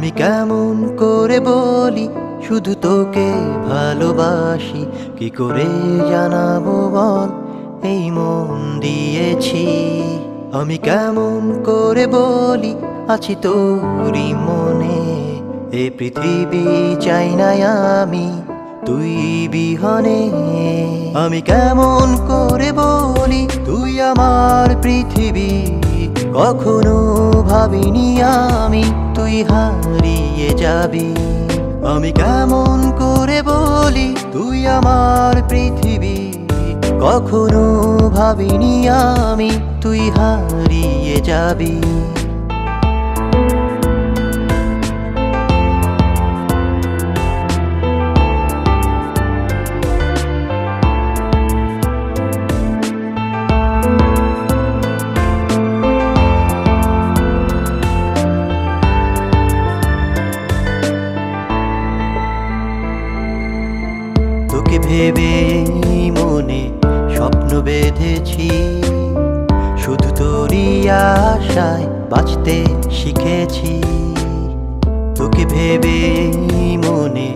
আমি কেমন করে বলি, শুধু তোকে ভালোবাসি। কি করে জানাব বল, এই মন দিয়েছি। আমি কেমন করে বলি, আছি তোরই মনে। এ পৃথিবী চাই না আমি, তুই বিহনে। আমি কেমন করে বলি, তুই আমার পৃথিবী, কখনো ভাবিনি আমি। তুই হারিয়ে যাবি। আমি কেমন করে বলি, তুই আমার পৃথিবী। কখনো ভাবিনি আমি তুই হারিয়ে যাবি। তোকে ভেবে মনে স্বপ্ন বেঁধেছি। শুধু তোরই আশায় বাঁচতে শিখেছি। তোকে ভেবে মনে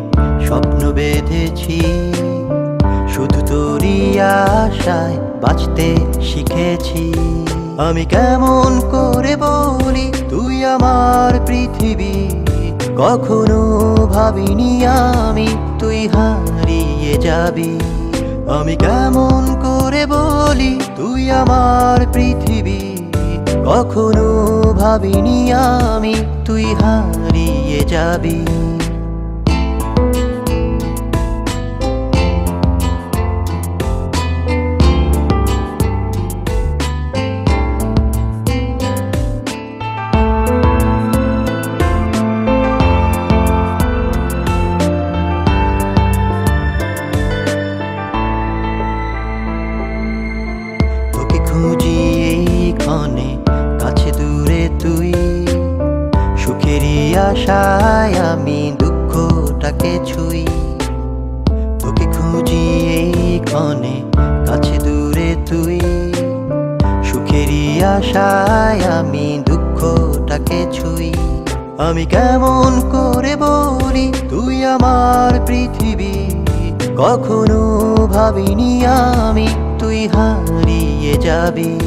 স্বপ্ন বেঁধেছি। শুধু তোরই আশায় বাঁচতে শিখেছি। আমি কেমন করে বলি, তুই আমার পৃথিবী কখনো ভাবিনি আমি তুই হারিয়ে যাবি। আমি কেমন করে বলি, তুই আমার পৃথিবী। কখনো ভাবিনি আমি তুই হারিয়ে যাবি। আশায় আমি দুঃখটাকে ছুই। তোকে খুঁজি এই কাছে দূরে তুই। সুখেরই আশায় আমি দুঃখটাকে ছুই। আমি কেমন করে বলি, তুই আমার পৃথিবী। কখনো ভাবিনি আমি তুই হারিয়ে যাবি।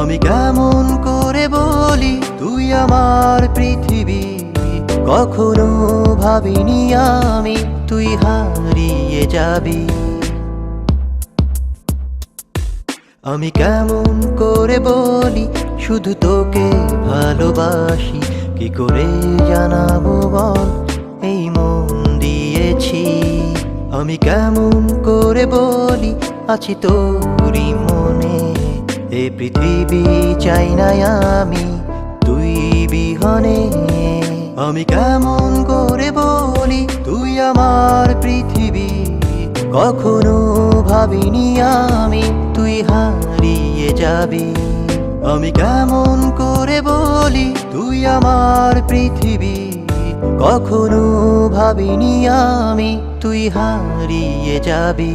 আমি কেমন করে বলি, তুই আমার পৃথিবী। কখনো ভাবিনি আমি তুই হারিয়ে যাবি। আমি কেমন করে বলি, শুধু তোকে ভালোবাসি, কি করে জানাব বল, এই মন দিয়েছি। আমি কেমন করে বলি, আছি তোরই মনে, এ পৃথিবী চাই না আমি, তুই বিহনে। আমি কেমন করে বলি, তুই আমার পৃথিবী, কখনো ভাবিনি আমি তুই হারিয়ে যাবি। আমি কেমন করে বলি, তুই আমার পৃথিবী, কখনো ভাবিনি আমি তুই হারিয়ে যাবি।